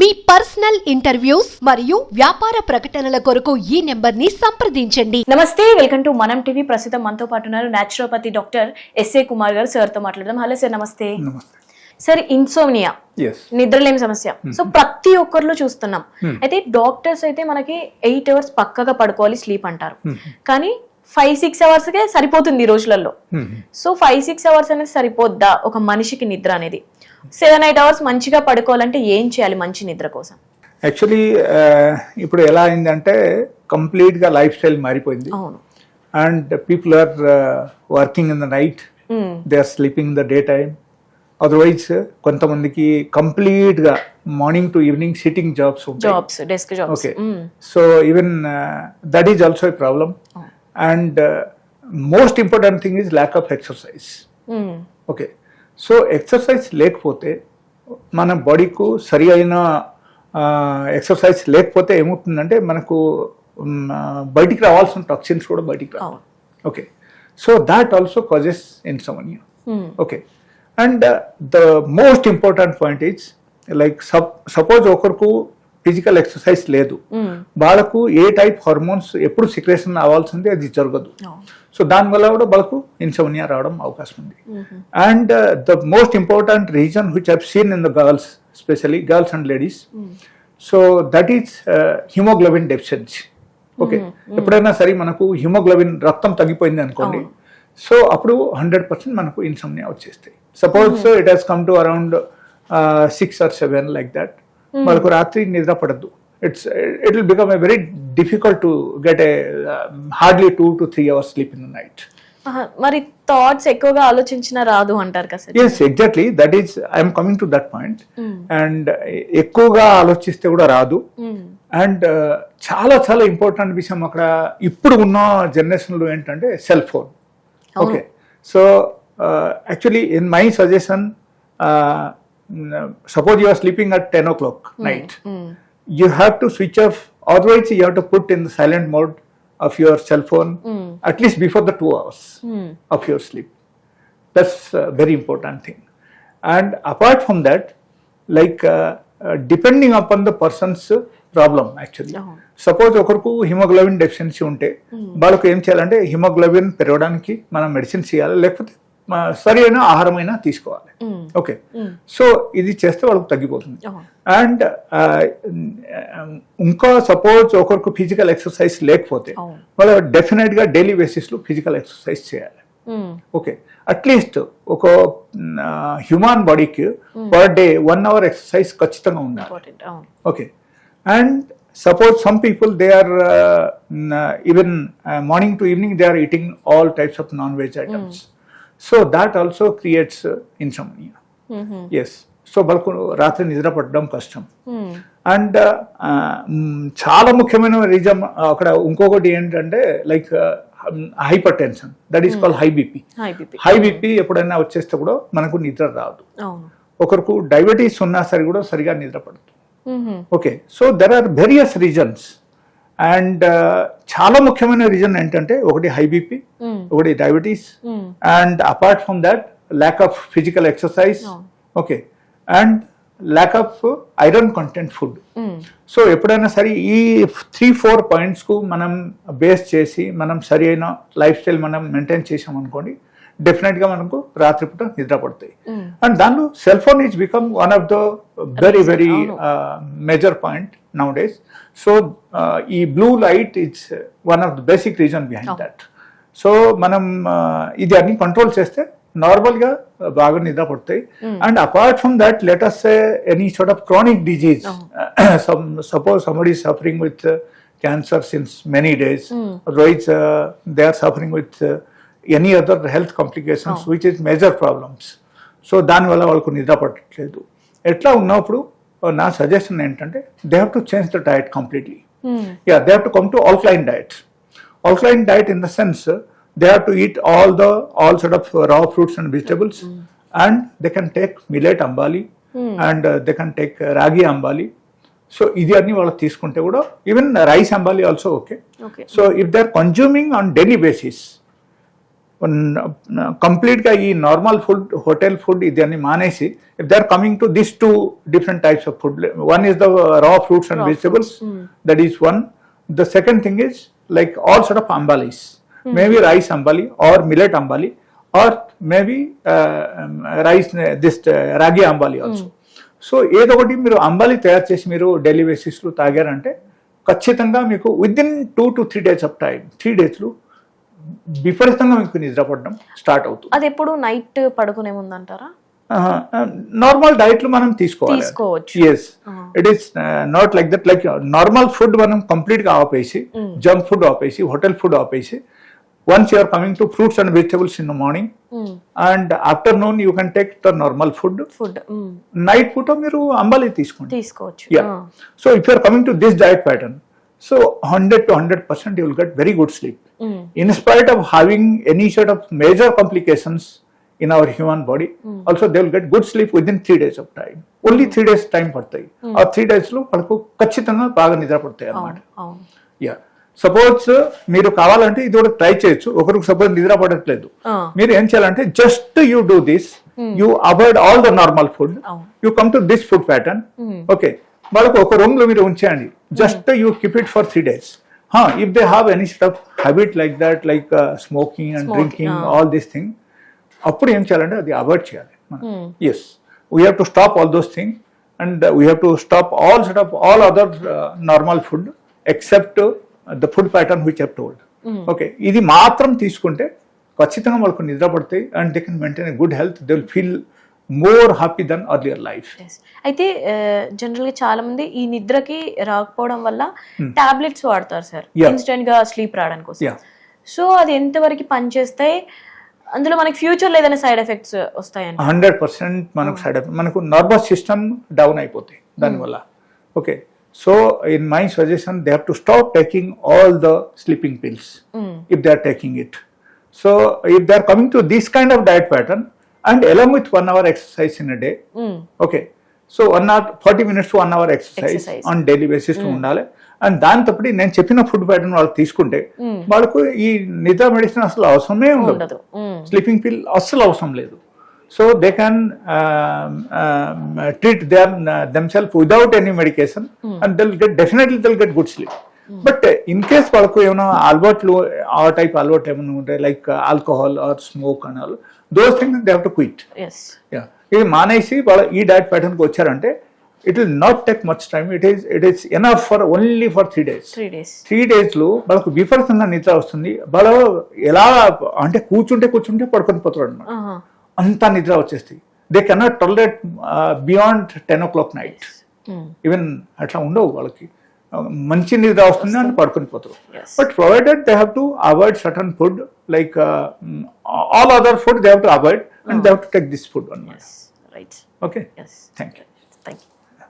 మీ personal interviews మరియు వ్యాపార ప్రకటనల కొరకు ఈ నెంబర్ని సంప్రదించండి. నమస్తే వెల్కమ్ టు మనం టీవీ. ప్రస్తుతం మనతో పాటు ఉన్నారు naturopathy డాక్టర్ ఎస్ఏ కుమార్ గారు సార్తో మాట్లాడదాం. హలో సార్ నమస్తే. నమస్తే. సార్ ఇన్సోమినియా నిద్రలేని సమస్య. సో ప్రతి ఒక్కరిలో చూస్తున్నాం. అయితే డాక్టర్స్ అయితే మనకి ఎయిట్ అవర్స్ పక్కగా పడుకోవాలి స్లీప్ అంటారు. కానీ ఫైవ్ సిక్స్ అవర్స్ కే సరిపోతుంది ఈ రోజులలో. సో ఫైవ్ సిక్స్ అవర్స్ అనేది సరిపోద్దా? ఒక మనిషికి నిద్ర అనేది. సెవెన్ ఎయిట్ అవర్స్ మంచిగా పడుకోవాలంటే ఏం చేయాలి మంచి నిద్ర కోసం? యాక్చువల్లీ ఇప్పుడు ఎలా అయిందంటే కంప్లీట్గా లైఫ్ స్టైల్ మారిపోయింది. And people are working in the night. They are sleeping the day time otherwise కొంతమందికి కంప్లీట్గా morning to evening sitting jobs jobs desk jobs okay so even that is also a problem and most important thing is lack of exercise okay so exercise లేకపోతే మన బాడీకు సరి అయిన exercise లేకపోతే ఏమవుతుందంటే మనకు బయటికి రావాల్సిన టాక్సిన్స్ కూడా బయటికి రావు. అవును. Okay so that also causes insomnia okay and the most important point is like suppose ఒకరికి ఫిజికల్ ఎక్సర్సైజ్ లేదు. వాళ్ళకు ఏ టైప్ హార్మోన్స్ ఎప్పుడు సిక్రేషన్ అవ్వాల్సింది అది జరగదు. సో దానివల్ల కూడా వాళ్ళకు ఇన్సోమినియా రావడం అవకాశం ఉంది. And the most important reason which have seen in the girls specially girls and ladies so that is haemoglobin deficiency okay ఎప్పుడైనా సరే మనకు హిమోగ్లోబిన్ రక్తం తగ్గిపోయింది అనుకోండి. సో అప్పుడు హండ్రెడ్ పర్సెంట్ మనకు ఇన్సోమినియా వచ్చేస్తాయి. Suppose it has come to around six or seven like that మనకు రాత్రి నిద్ర పడద్దు. It's it will become a very difficult to get a hardly two to three hours sleep in night మరి thoughts ఎక్కువగా ఆలోచించిన రాదు అంటారు కదా yes exactly that is I'm coming to that point and ఎక్కువగా ఆలోచిస్తే కూడా రాదు. అండ్ చాలా చాలా ఇంపార్టెంట్ విషయం అక్కడ ఇప్పుడు ఉన్న జనరేషన్లో ఏంటంటే cell phone okay so actually in my suggestion suppose you are sleeping at ten o'clock night you have to switch off otherwise you have to put in the silent mode of your cell phone at least before the two hours of your sleep that's a very important thing and apart from that like uh, uh, depending upon the person's problem actually suppose ఒకరికి haemoglobin deficiency ఉంటే వాళ్ళకు ఏం చేయాలంటే haemoglobin పెరగడానికి మనం medicines ఇవ్వాలి లేకపోతే మ, సరి అయిన ఆహారం అయినా తీసుకోవాలి ఓకే సో ఇది చేస్తే వాళ్ళకి తగ్గిపోతుంది. అండ్ ఇంకా సపోజ్ ఒకరికి ఫిజికల్ ఎక్సర్సైజ్ లేకపోతే. వాళ్ళు డెఫినెట్గా డైలీ బేసిస్లో ఫిజికల్ ఎక్సర్సైజ్ చేయాలి. ఓకే. అట్లీస్ట్ ఒక హ్యూమన్ బాడీకి per day one hour exercise ఖచ్చితంగా ఉండాలి. ఇంపార్టెంట్. అవును. okay and suppose some people they are uh, n- uh, even uh, morning to evening they are eating that also creates uh, insomnia. Yes. So వాళ్ళకు రాత్రి నిద్ర పడడం కష్టం. And చాలా ముఖ్యమైన రీజన్ అక్కడ ఇంకొకటి ఏంటంటే like hypertension that is call high BP high BP ఎప్పుడైనా వచ్చేస్తే కూడా మనకు నిద్ర రాదు. ఒకరికి డయాబెటీస్ ఉన్నా సరే కూడా సరిగా నిద్ర పడదు. Okay so there are various reasons and uh, చాలా ముఖ్యమైన రీజన్ ఏంటంటే ఒకటి హై బీపీ ఒకటి diabetes and apart from that lack of physical exercise okay and lack of iron content food so ఎప్పుడైనా సరే ఈ త్రీ ఫోర్ పాయింట్స్కు మనం బేస్ చేసి మనం సరి అయిన లైఫ్ స్టైల్ మనం మెయింటైన్ చేసాం అనుకోండి డెఫినెట్గా మనకు రాత్రిపూట నిద్ర పడతాయి. అండ్ దానిలో cell phone is become one of the very very major point now days so the blue light it's one of the basic reason behind that so మనం ఇది అన్ని కంట్రోల్ చేస్తే నార్మల్గా బాగా నిద్ర పడతాయి. And apart from that let us any short of chronic disease suppose somebody suffering with cancer since many days or it's they are suffering with any other health complications which is major problems so దానివల్ల వాళ్ళకు నిద్ర పట్టట్లేదు. ఎట్లా ఉన్నప్పుడు నా suggestion ఏంటంటే they have to change the diet completely they have to come to alkaline diets alkaline diet in the sense uh, they have to eat all the all sort of uh, raw fruits and vegetables and they can take millet ambali and uh, they can take uh, ragi ambali so ఇది అన్ని వాళ్ళు తీసుకుంటే కూడా even rice ambali also okay so if they are consuming on daily basis కంప్లీట్గా ఈ normal food hotel food ఇదన్నీ మానేసి if they are coming to this two different types of food one is the raw fruits and vegetables mm. That is one the second thing like all sort of ambalis maybe rice ambali or millet ambali or maybe rice this ragi ambali also so ఏదో ఒకటి మీరు అంబాలి తయారు చేసి మీరు daily బేసిస్లో తాగారంటే ఖచ్చితంగా మీకు within two to three days of time three డేస్లో విపరీతంగా మీకు నిద్రపడడం స్టార్ట్ అవుతుంది. అది ఎప్పుడు నైట్ పడుకునే ముందు అంటారా నార్మల్ డైట్లు మనం తీసుకోవాలి. తీసుకోవచ్చు. Yes It is not like that like normal food మనం కంప్లీట్ గా ఆపేసి జంక్ ఫుడ్ ఆపేసి హోటల్ ఫుడ్ ఆపేసి once you are coming to fruits and vegetables in the morning and afternoon you can take the normal food food night పూట మీరు అంబాలి తీసుకోండి తీసుకోవచ్చు Yeah. So if you are coming to this diet pattern, so 100 to 100 percent you will get very good sleep. In spite of having any sort of major complications in our human body, also they will get good sleep within three days of time. Only three days time పడతాయి. ఆ three డేస్లో వాళ్ళకు ఖచ్చితంగా బాగా నిద్ర పడతాయి అవును yeah suppose మీరు కావాలంటే ఇది కూడా ట్రై చేయొచ్చు. ఒకరికి సపోజ్ నిద్ర పడట్లేదు. మీరు ఏం చేయాలంటే just you do this you avoid all the normal food. You come to this food pattern okay వాళ్ళకు ఒక రూమ్లో మీరు ఉంచేయండి. Just you keep it for three days if they have any stuff habit like that like smoking and drinking. All this thing అప్పుడు ఏం చేయాలంటే అది avoid చేయాలి. Yes we have to stop all those thing and we have to stop all set of all other normal food except the food pattern which have told okay ఇది మాత్రం తీసుకుంటే ఖచ్చితంగా వాళ్ళకు నిద్ర పడతాయి and they can maintain good health they will feel more happy than earlier life Yes. అయితే జనరల్గా చాలా మంది ఈ నిద్రకి రాకపోవడం వల్ల టాబ్లెట్స్ వాడతారు సార్. ఇన్స్టెంట్గా స్లీప్ రావడానికి కోసం. సో అది ఎంతవరకు పనిచేస్తాయి? అందులో మనకి ఫ్యూచర్లో ఏదైనా సైడ్ ఎఫెక్ట్స్ వస్తాయండి హండ్రెడ్ పర్సెంట్ మనకు సైడ్ ఎఫెక్ట్ మనకు నర్వస్ సిస్టమ్ డౌన్ అయిపోతాయి దానివల్ల. Okay so in my suggestion they have to stop taking all the sleeping pills if they are taking it. So if they are coming to this kind of diet pattern and along with one hour exercise in a day, okay. So one hour forty minutes to one hour exercise. On daily basis ఉండాలి. And దాని తప్పటి నేను చెప్పిన food pattern వాళ్ళు తీసుకుంటే వాళ్ళకు ఈ నిద్ర మెడిసిన్ అసలు అవసరమే ఉండదు. స్లీపింగ్ పిల్ అస్సలు అవసరం లేదు. So they can treat their themselves without any medication and they'll get definitely they'll get good sleep but in case వాళ్ళకు ఏమైనా అలవాట్లు ఆ టైప్ అలవాటు ఏమైనా ఉంటాయి like alcohol or smoke and all those things they have to quit ఇది మానేసి వాళ్ళ ఈ డైట్ ప్యాటర్న్కి వచ్చారంటే it will not take much time it is it is enough for only for three days three days three డేస్లో వాళ్ళకు విపరీతంగా నిద్ర వస్తుంది వాళ్ళ ఎలా అంటే కూర్చుంటే కూర్చుంటే పడుకొని పోతారు అనమాట అంతా నిద్ర వచ్చేస్తుంది. They cannot tolerate beyond ten o'clock night even అట్లా ఉండవు వాళ్ళకి. మంచి నిద్ర వస్తుంది అని పడుకొని పోతారు. But provided they have to avoid certain food like all other food they have to avoid and they have to take this food అనమాట ఓకే థ్యాంక్ యూ